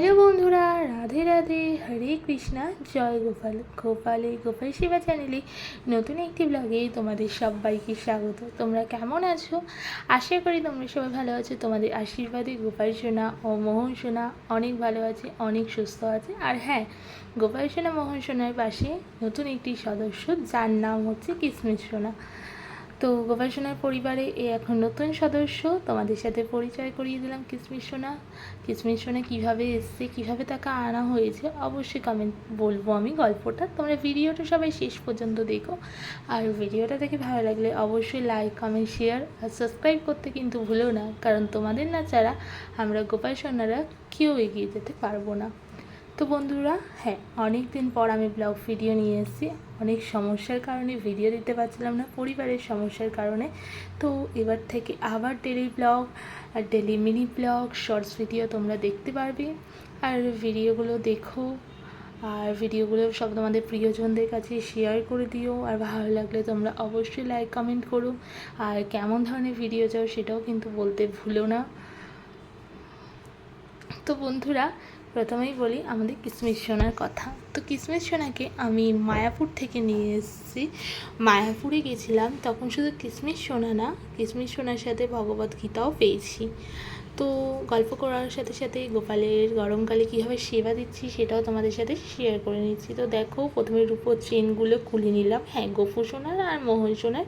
Hello বন্ধুরা, রাধে রাধে, হরে কৃষ্ণা, জয় গোপাল, গোপালে গোপাল সেবা চ্যানেলে নতুন একটি ব্লগে তোমাদের সবাইকে স্বাগত। তোমরা কেমন আছো? আশা করি তোমরা সবাই ভালো আছো। তোমাদের আশীর্বাদে গোপাল সোনা ও মোহন সোনা অনেক ভালো আছে, অনেক সুস্থ আছে। আর হ্যাঁ গোপাল সোনা, মোহন সোনার পাশে নতুন একটি সদস্য, যার নাম হচ্ছে কিসমিস সোনা। তো গোপাল পরিবারে এ এখন নতুন সদস্য। তোমাদের সাথে পরিচয় করিয়ে দিলাম কিসমিস সোনা। কিসমিস সোনা কীভাবে এসছে, কীভাবে তাকে আনা হয়েছে, অবশ্যই কমেন্ট বলব আমি গল্পটা। তোমরা ভিডিওটা সবাই শেষ পর্যন্ত দেখো। আর ভিডিওটা দেখে ভালো লাগলে অবশ্যই লাইক কমেন্ট শেয়ার আর সাবস্ক্রাইব করতে কিন্তু ভুলো না। কারণ তোমাদের না ছাড়া আমরা গোপাল সোনারা কেউ এগিয়ে যেতে পারব না। তো বন্ধুরা হ্যাঁ অনেক দিন পর আমি ব্লগ ভিডিও নিয়ে এসেছি। অনেক সমস্যার কারণে ভিডিও দিতে পারছিলাম না, পরিবারের সমস্যার কারণে। তো এবার থেকে আবার ডেলি ব্লগ আর daily mini vlog shorts video তোমরা দেখতে পারবে। আর ভিডিওগুলো দেখো, আর ভিডিওগুলো সব তোমাদের প্রিয়জনদের কাছে শেয়ার করে দিও। আর ভালো লাগলে তোমরা অবশ্যই লাইক কমেন্ট করো। আর কেমন ধরনের ভিডিও চাও সেটাও কিন্তু বলতে ভুলো না। তো বন্ধুরা প্রথমেই বলি আমাদের কিসমিস সোনার কথা। তো কিসমিস সোনাকে আমি মায়াপুর থেকে নিয়ে এসেছি। মায়াপুরে গেছিলাম, তখন শুধু কিসমিস সোনা না, কিসমিস সোনার সাথে ভগবত গীতাও পেয়েছি। তো গল্প করার সাথে সাথে গোপালের গরমকালে কীভাবে সেবা দিচ্ছি সেটাও তোমাদের সাথে শেয়ার করে নিচ্ছি। তো দেখো, প্রথমে রূপোর চেনগুলো খুলে নিলাম। হ্যাঁ গোপু সোনার আর মোহন সোনার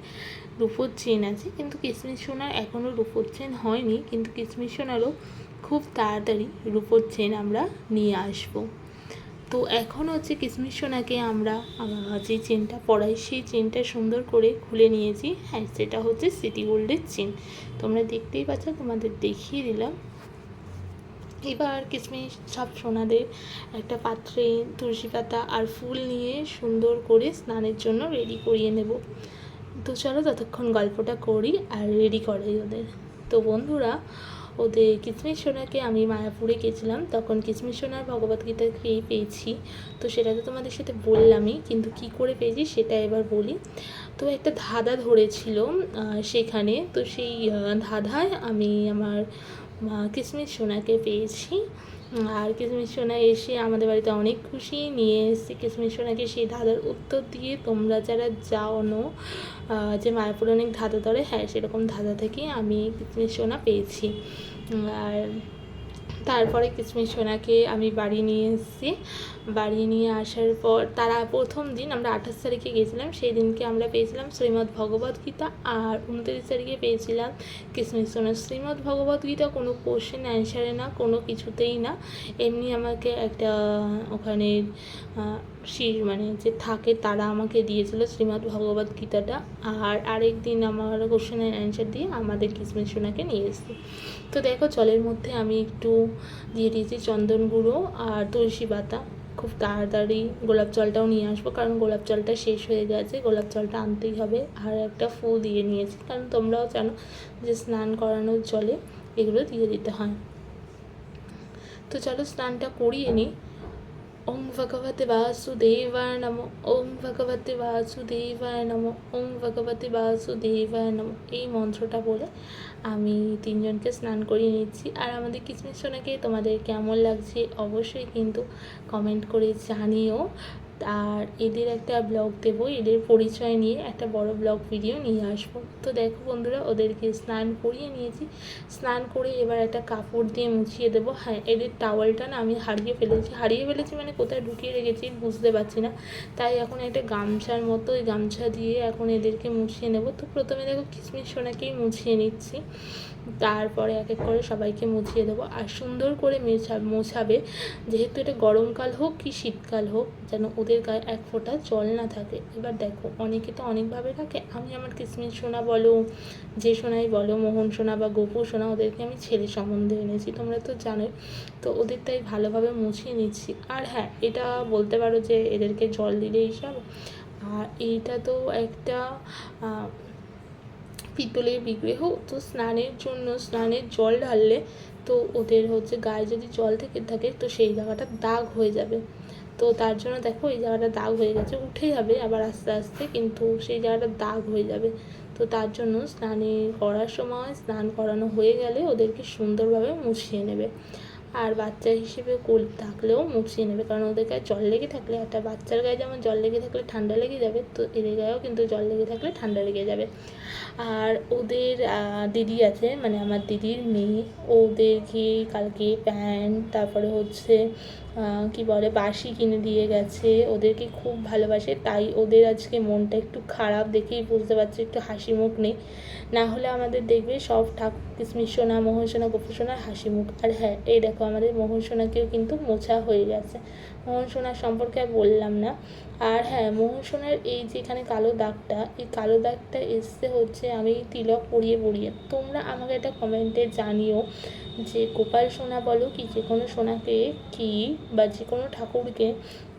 রূপোর চেন আছে, কিন্তু কিসমিস সোনার এখনও রূপোর চেন হয়নি, কিন্তু কিসমিস সোনারও খুব তাড়াতাড়ি রূপোর চেন আমরা নিয়ে আসব। তো এখন হচ্ছে কিসমিস সোনাকে আমরা যে চেনটা পরাই, সেই চেনটা সুন্দর করে খুলে নিয়েছি। হ্যাঁ সেটা হচ্ছে সিটি গোল্ডের চেন। তোমরা দেখতেই পাচ্ছ, তোমাদের দেখিয়ে দিলাম। এবার কিসমিস, সব সোনাদের একটা পাত্রে তুলসী পাতা আর ফুল নিয়ে সুন্দর করে স্নানের জন্য রেডি করিয়ে নেব। তো চলো ততক্ষণ গল্পটা করি আর রেডি করাই ওদের। তো বন্ধুরা, ওদের কিসমিস সোনাকে আমি মায়াপুরে গেছিলাম, তখন কিসমিস সোনার ভগবদ্গীতা খেয়ে পেয়েছি। তো সেটা তো তোমাদের সাথে বললামই, কিন্তু কি করে পেয়েছি সেটা এবার বলি। তো একটা ধাঁধা ধরেছিল সেখানে। তো সেই ধাঁধায় আমি আমার কিসমিস সোনাকে পেয়েছি। আর কিসমিস সোনা এসে আমাদের বাড়িতে অনেক খুশি। নিয়ে এসেছে কিসমিস সোনাকে। সেই ধাঁধার উত্তর দিয়ে তোমরা যারা যাও নো যে মায়াপুর অনেক ধাঁধা ধরে হ্যাঁ সেরকম ধাঁধা থেকেই আমি কিসমিস সোনা পেয়েছি। আর তারপরে কিসমিস সোনাকে আমি বাড়ি নিয়ে এসেছি। বাড়ি নিয়ে আসার পর তারা প্রথম দিন আমরা আঠাশ তারিখে গেছিলাম সেই দিনকে আমরা পেয়েছিলাম শ্রীমদ্ ভগবদ্গীতা আর উনত্রিশ তারিখে পেয়েছিলাম কিসমিস সোনা। শ্রীমদ্ ভগবদ্গীতা কোনো কোশ্চেন অ্যান্সারে না, কোনো কিছুতেই না। এমনি আমাকে একটা, ওখানে শির মানে যে থাকে তারা আমাকে দিয়েছিল শ্রীমদ্ ভগবত গীতাটা। আর আরেক দিন আমার কোশ্চেনের অ্যান্সার দিয়ে আমাদের কিসমিস সোনাকে নিয়ে এসেছি। তো দেখো জলের মধ্যে আমি একটু দিয়ে দিয়েছি চন্দন গুঁড়ো আর তুলসী পাতা। খুব তাড়াতাড়ি গোলাপ জলটাও নিয়ে আসব, কারণ গোলাপ জলটা শেষ হয়ে গেছে, গোলাপ জলটা আনতেই হবে। আর একটা ফুল দিয়ে নিয়েছি, কারণ তোমরাও জানো যে স্নান করানোর জলে এগুলো দিয়ে দিতে হয়। তো চলো স্নানটা করিয়ে নিই। ওম ভগবতে বাসুদেবায় নম ওম ভগবতে বাসুদেবায় নম ওম ভগবতে বাসুদেবায় নম এই মন্ত্রটা বলে আমি তিনজনকে স্নান করিয়ে নিচ্ছি। আর আমাদের কিচমিচ সোনাকে তোমাদের কেমন লাগছে অবশ্যই কিন্তু কমেন্ট করে জানিও। আর এদের একটা ব্লগ দেবো, এদের পরিচয় নিয়ে একটা বড় ব্লগ ভিডিও নিয়ে আসব। তো দেখো বন্ধুরা, ওদেরকে স্নান করিয়ে নিয়েছি। স্নান করে এবার একটা কাপড় দিয়ে মুছিয়ে দেবো। হ্যাঁ এদের টাওয়ালটা না আমি হারিয়ে ফেলেছি। হারিয়ে ফেলেছি মানে কোথায় ঢুকিয়ে রেখেছি বুঝতে পারছি না। তাই এখন একটা গামছার মতো ওই গামছা দিয়ে এখন এদেরকে মুছিয়ে নেব। তো প্রথমে দেখো কিসমিস সোনাকেই মুছিয়ে নিচ্ছি। তারপরে এক এক করে সবাইকে মুছিয়ে দেবো। আর সুন্দর করে মেছা, মোছাবে। যেহেতু এটা গরমকাল হোক কি শীতকাল হোক, যেন ওদের গায়ে এক ফোঁটা জল না থাকে। এবার দেখো, অনেকে তো অনেকভাবে রাখে আমি আমার কিসমিস সোনা বলো, যে সোনাই বলো, মোহন সোনা বা গোপু সোনা, ওদেরকে আমি ছেলে সম্বন্ধে এনেছি, তোমরা তো জানোই। তো ওদের তাই ভালোভাবে মুছিয়ে নিচ্ছি। আর হ্যাঁ এটা বলতে পারো যে এদেরকে জল দিলেই সব। আর এইটা তো একটা পিতলের বিগ্রহ, তো স্নানের জন্য স্নানের জল ঢাললে তো ওদের হচ্ছে গায়ে যদি জল থেকে থাকে, তো সেই জায়গাটা দাগ হয়ে যাবে। তো তার জন্য দেখো এই জায়গাটা দাগ হয়ে গেছে, উঠে যাবে আবার আস্তে আস্তে, কিন্তু সেই জায়গাটা দাগ হয়ে যাবে। তো তার জন্য স্নানে করার সময়, স্নান করানো হয়ে গেলে ওদেরকে সুন্দরভাবে মুছিয়ে নেবে। আর বাচ্চা হিসেবে কোল থাকলেও মুছিয়ে নেবে। কারণ ওদের গায়ে জল লেগে থাকলে, একটা বাচ্চার গায়ে যেমন জল লেগে থাকলে ঠান্ডা লেগে যাবে, তো এদের গায়েও কিন্তু জল লেগে থাকলে ঠান্ডা লেগে যাবে। আর ওদের দিদি আছে মানে আমার দিদির মেয়ে, ওদেরকে কালকে প্যান্ট, তারপরে হচ্ছে কি বলে বাসি কিনে দিয়ে গেছে, ওদেরকে খুব ভালোবাসে, তাই ওদের আজকে মনটা একটু খারাপ দেখেই বুঝতে পারছি, একটু হাসি মুখ নেই। না হলে আমাদের দেখবে সব ঠাক কিসমিসোনা মোহন সোনা গোপুর সোনার হাসি মুখ। আর হ্যাঁ এই দেখো আমাদের মোহন সোনাকেও কিন্তু মোছা হয়ে গেছে। মোহন সোনার সম্পর্কে আর বললাম না। আর হ্যাঁ মোহন সোনার এই যেখানে কালো দাগটা, এই কালো দাগটা এসছে হচ্ছে আমি তিলক পরিয়ে পরিয়ে। তোমরা আমাকে এটা কমেন্টে জানিও যে গোপাল সোনা বলো কি, যে কোনো সোনাকে কি বা যে কোনো ঠাকুরকে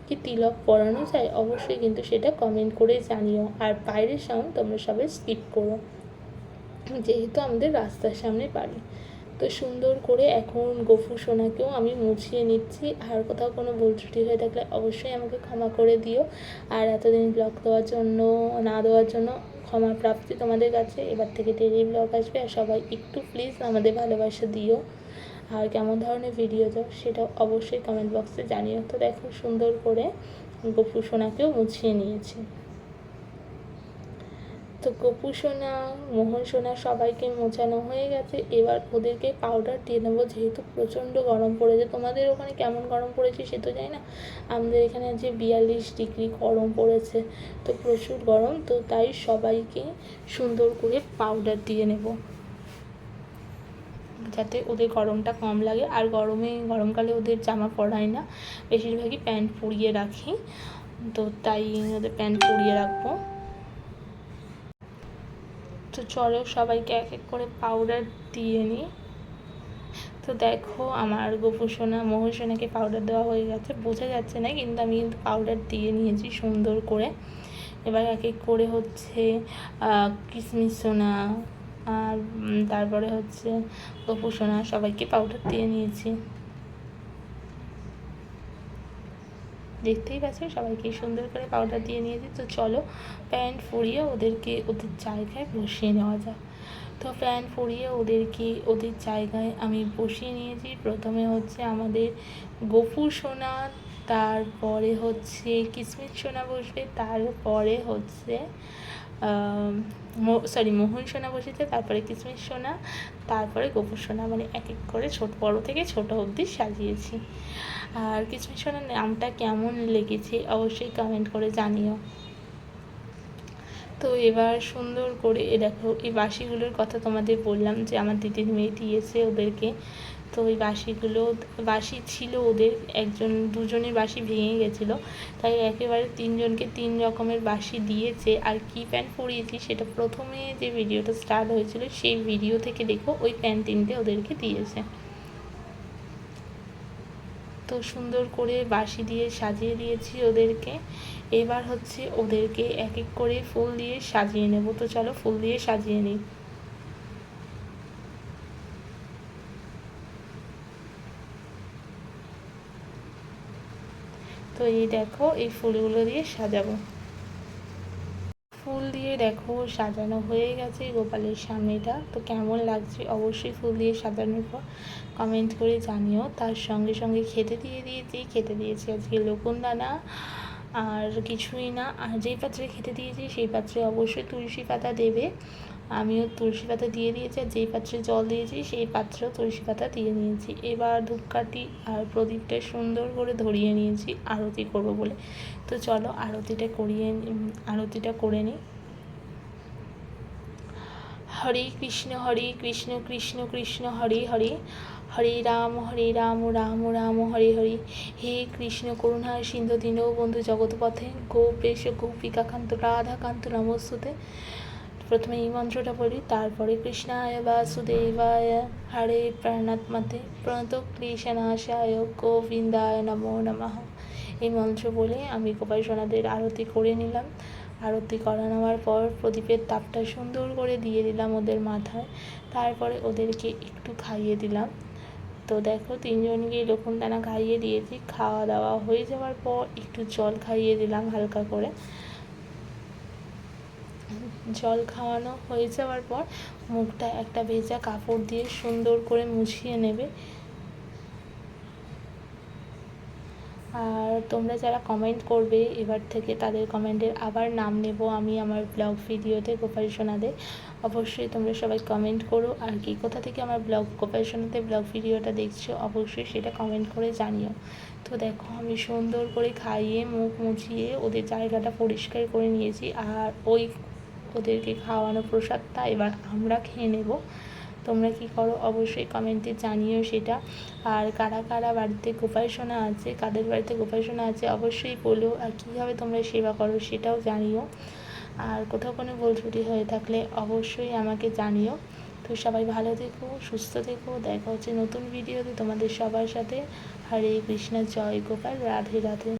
কি তিলক পরানো যায়? অবশ্যই কিন্তু সেটা কমেন্ট করে জানিও। আর বাইরের সাউন্ড তোমরা সবাই স্কিপ করো। যেহেতু আমাদের রাস্তার সামনে বাড়ি। তো সুন্দর করে এখন গফু সোনাকেও আমি মুছিয়ে নিচ্ছি। আর কোথাও কোনো ভুল ত্রুটি হয়ে থাকলে অবশ্যই আমাকে ক্ষমা করে দিও। আর এতদিন ব্লগ দেওয়ার জন্য, না দেওয়ার জন্য ক্ষমা প্রাপ্তি তোমাদের কাছে। এবার থেকে ডেলি ব্লগ আসবে আর সবাই একটু প্লিজ আমাদের ভালোবাসা দিও। আর কেমন ধরনের ভিডিও দাও সেটা অবশ্যই কমেন্ট বক্সে জানিও। তো দেখো সুন্দর করে গপু সোনাকেও মুছিয়ে নিয়েছি। তো গপু সোনা, মোহন সোনা সবাইকে মোছানো হয়ে গেছে। এবার ওদেরকে পাউডার দিয়ে নেব, যেহেতু প্রচণ্ড গরম পড়েছে। তোমাদের ওখানে কেমন গরম পড়েছে সে তো জানি না। আমাদের এখানে যে বিয়াল্লিশ ডিগ্রি গরম পড়েছে, তো প্রচুর গরম, তো তাই সবাইকে সুন্দর করে পাউডার দিয়ে নেব। যাতে ওদের গরমটা কম লাগে। আর গরমে, গরমকালে ওদের জামা পরাই না। বেশিরভাগই প্যান্ট পরিয়ে রাখি। তো তাই ওদের প্যান্ট পরিয়ে রাখব। তো চলো সবাইকে এক এক করে পাউডার দিয়ে নিই। তো দেখো আমার গোপু সোনা মোহন সোনাকে পাউডার দেওয়া হয়ে গেছে। বোঝা যাচ্ছে না, কিন্তু আমি কিন্তু পাউডার দিয়ে নিয়েছি সুন্দর করে। এবার এক এক করে হচ্ছে কিসমিস সোনা আর তারপরে হচ্ছে গোপু সোনা সবাইকে পাউডার দিয়ে নিয়েছি। দেখতেই পাচ্ছেন, সবাইকে সুন্দর করে পাউডার দিয়ে নিয়েছি তো চলো প্যান্ট পরিয়ে ওদেরকে ওদের জায়গায় বসিয়ে নেওয়া যাক। তো প্যান্ট পরিয়ে ওদেরকে ওদের জায়গায় আমি বসিয়ে নিয়েছি। প্রথমে হচ্ছে আমাদের গফুর সোনা, তারপরে হচ্ছে কিসমিস সোনা বসবে, তারপরে হচ্ছে সরি মোহন সোনা বসেছে, তারপরে কিসমিস সোনা, তারপরে গোপুর সোনা মানে এক এক করে ছোট, বড় থেকে ছোট অবধি সাজিয়েছি। আর কিসমিস সোনার নামটা কেমন লেগেছে অবশ্যই কমেন্ট করে জানিও। তো এবার সুন্দর করে, এ দেখো, এই বাসিগুলোর কথা তোমাদের বললাম যে আমার দিদির মেয়ে দিয়েছে ওদেরকে। তো ওই বাসিগুলো বাসি ছিল ওদের, একজন দুজনের বাসি ভেঙে গেছিল। তাই একেবারে তিনজনকে তিন রকমের বাসি দিয়েছে। আর কি প্যান্ট পরিয়েছি সেটা প্রথমে যে ভিডিওটা স্টার্ট হয়েছিল, সেই ভিডিও থেকে দেখো ওই প্যান্ট তিনটে ওদেরকে দিয়েছে। তো সুন্দর করে বাসি দিয়ে সাজিয়ে দিয়েছি ওদেরকে। এবার হচ্ছে ওদেরকে এক এক করে ফুল দিয়ে সাজিয়ে নেব। তো চলো ফুল দিয়ে সাজিয়ে নিই। তো এই দেখো, এই ফুলগুলো দিয়ে সাজাবো। ফুল দিয়ে দেখো, সাজানো হয়ে গেছে গোপালের সামনেটা। তো কেমন লাগছে অবশ্যই ফুল দিয়ে সাজানোর পর কমেন্ট করে জানিও। তার সঙ্গে সঙ্গে খেতে দিয়ে দিয়েছি, খেতে দিয়েছি আজকে দানা আর কিছুই না, আর যেই পাত্রে খেতে দিয়েছি সেই পাত্রে অবশ্যই তুলসী পাতা দেবে। আমিও তুলসী পাতা দিয়ে দিয়েছি, আর যেই পাত্রে জল দিয়েছি, সেই পাত্রেও তুলসী পাতা দিয়ে নিয়েছি। এবার ধূপকাঠি আর প্রদীপটা সুন্দর করে ধরিয়ে নিয়েছি, আরতি করব বলে। তো চলো আরতিটা করিয়ে আরতিটা করে নিই হরে কৃষ্ণ হরে কৃষ্ণ কৃষ্ণ কৃষ্ণ, হরে হরে। হরে রাম হরে রাম রাম রাম, হরে হরে। হে কৃষ্ণ করুণা, সিন্ধু দীন বন্ধু জগৎপথে। গোপেশ গোপিকাকান্ত রাধাকান্ত, নমস্তুতে। প্রথমে এই মন্ত্রটা বলি তারপরে কৃষ্ণায় বাসুদেবায় হরে প্রাণাত্মাতে প্রণত ক্লেশনাশায় গোবিন্দায় নমো নমঃ। এই মন্ত্র বলে আমি গোপাল সোনাদের আরতি করে নিলাম। আরতি করা নেওয়ার পর প্রদীপের তাপটা সুন্দর করে দিয়ে দিলাম ওদের মাথায়। তারপরে ওদেরকে একটু খাইয়ে দিলাম। তো দেখো তিনজনকে লকুন দানা খাইয়ে দিয়েছি। খাওয়া দাওয়া হয়ে যাওয়ার পর একটু জল খাইয়ে দিলাম হালকা করে। জল খাওয়ানো হয়ে যাওয়ার পর মুখটা একটা ভেজা কাপড় দিয়ে সুন্দর করে মুছিয়ে নেবে। আর তোমরা যারা কমেন্ট করবে, এবার থেকে তাদের কমেন্টের আবার নাম নেব আমি আমার ব্লগ ভিডিওতে গোপাল সোনাদের। অবশ্যই তোমরা সবাই কমেন্ট করো। আর কি কোথা থেকে আমার ব্লগ গোপাল সোনাতে ব্লগ ভিডিওটা দেখছ, অবশ্যই সেটা কমেন্ট করে জানিও। তো দেখো, আমি সুন্দর করে খাইয়ে, মুখ মুছিয়ে ওদের জায়গাটা পরিষ্কার করে নিয়েছি। আর ওই ওদেরকে খাওয়ানো প্রসাদটা এবার আমরা খেয়ে নেব। তোমরা কি করো? অবশ্যই কমেন্টে জানিও সেটা। আর কারা কারা বাড়িতে গোপাল সোনা আছে, কাদের বাড়িতে গোপাল সোনা আছে, অবশ্যই বলো। আর কীভাবে তোমরা সেবা করো সেটাও জানিও। আর কোথাও কোনো ভুল ছুটি হয়ে থাকলে অবশ্যই আমাকে জানিও। তো সবাই ভালো থেকো, সুস্থ থেকো। দেখা হচ্ছে নতুন ভিডিওতে তোমাদের সবার সাথে। হরে কৃষ্ণ, জয় গোপাল, রাধে রাধে।